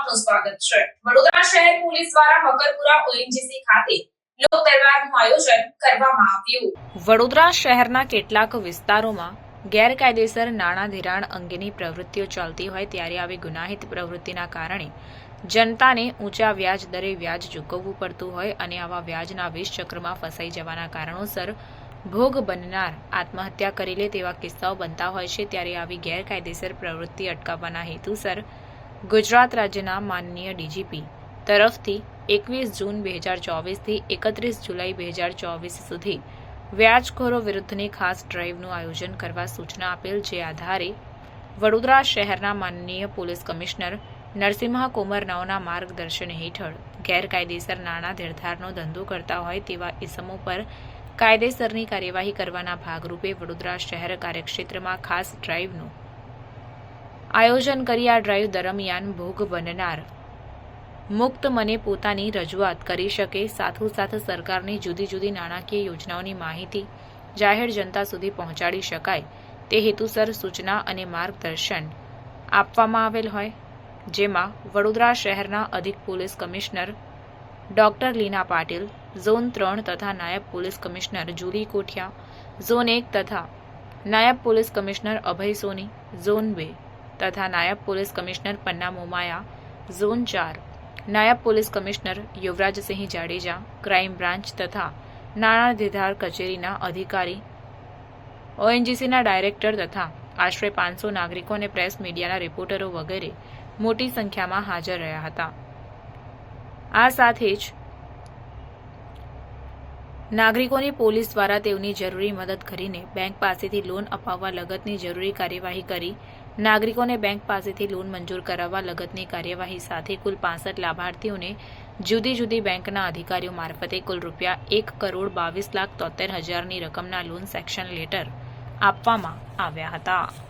આપનું સ્વાગત છે. વડોદરા શહેર પોલીસ દ્વારા મકરપુરા ઓએનજીસી ખાતે લોક તહેવારનું આયોજન કરવામાં આવ્યું. વડોદરા શહેરના કેટલાક વિસ્તારોમાં ગેરકાયદેસર નાણાં ધિરાણ અંગેની પ્રવૃત્તિઓ ચાલતી હોય ત્યારે આવી ગુનાહિત પ્રવૃત્તિના કારણે જનતાને ઊંચા વ્યાજ દરે વ્યાજ ચૂકવવું પડતું હોય અને આવા વ્યાજના ચક્રમાં ફસાઈ જવાના કારણોસર ભોગ બનનાર આત્મહત્યા કરી લે તેવા કિસ્સાઓ બનતા હોય છે ત્યારે આવી ગેરકાયદેસર પ્રવૃત્તિ અટકાવવાના હેતુસર ગુજરાત રાજ્યના માનનીય ડીજીપી તરફથી એકવીસ જૂન બે હજાર ચોવીસથી એકત્રીસ જુલાઈ બે હજાર ચોવીસ સુધી વ્યાજખોરો વિરુદ્ધની ખાસ ડ્રાઈવનું આયોજન કરવા સૂચના આપેલ જે આધારે વડોદરા શહેરના માનનીય પોલીસ કમિશનર નરસિંહ કુમારનાઓના માર્ગદર્શન હેઠળ ગેરકાયદેસર નાણાં ધીરધારનો ધંધો કરતા હોય તેવા ઇસમો પર કાયદેસરની કાર્યવાહી કરવાના ભાગરૂપે વડોદરા શહેર કાર્યક્ષેત્રમાં ખાસ ડ્રાઈવનું આયોજન કરી આ ડ્રાઈવ દરમિયાન ભોગ બનનાર. મુક્ત મને પોતાની રજૂઆત કરી શકે, સાથોસાથ સરકારની જુદી જુદી નાણાકીય યોજનાઓની માહિતી જાહેર જનતા સુધી પહોંચાડી શકાય. તે હેતુસર સૂચના અને માર્ગદર્શન આપવામાં આવેલ હોય, જેમાં વડોદરા શહેરના અધિક police commissioner doctor Leena Patil, zone ત્રણ તથા નાયબ police commissioner Julie Kothia, zone એક તથા નાયબ police commissioner Abhay Soni, zone બે તથા નાયબ police commissioner Panna Momaya, zone ચાર. નાયબ police commissioner Yuvrajsinh Jadeja, crime branch તથા નાણાં નિર્ધાર કચેરીના અધિકારી, ઓએનજીસીના ડાયરેક્ટર તથા આશરે પાંચસો નાગરિકો અને પ્રેસ મીડિયાના રિપોર્ટરો વગેરે મોટી સંખ્યામાં હાજર રહ્યા હતા. આ સાથે જ નાગરિકોની પોલીસ દ્વારા તેઓની જરૂરી મદદ કરીને બેંક પાસેથી લોન અપાવવા લગતની જરૂરી કાર્યવાહી કરી નાગરિકોને બેંક પાસેથી લોન મંજૂર કરાવવા લગતની કાર્યવાહી સાથે કુલ પાસઠ લાભાર્થીઓને જુદી જુદી બેંકના અધિકારીઓ મારફતે કુલ રૂપિયા એક કરોડ બાવીસ લાખ તોતેર હજારની રકમના લોન સેક્શન લેટર આપવામાં આવ્યા હતા.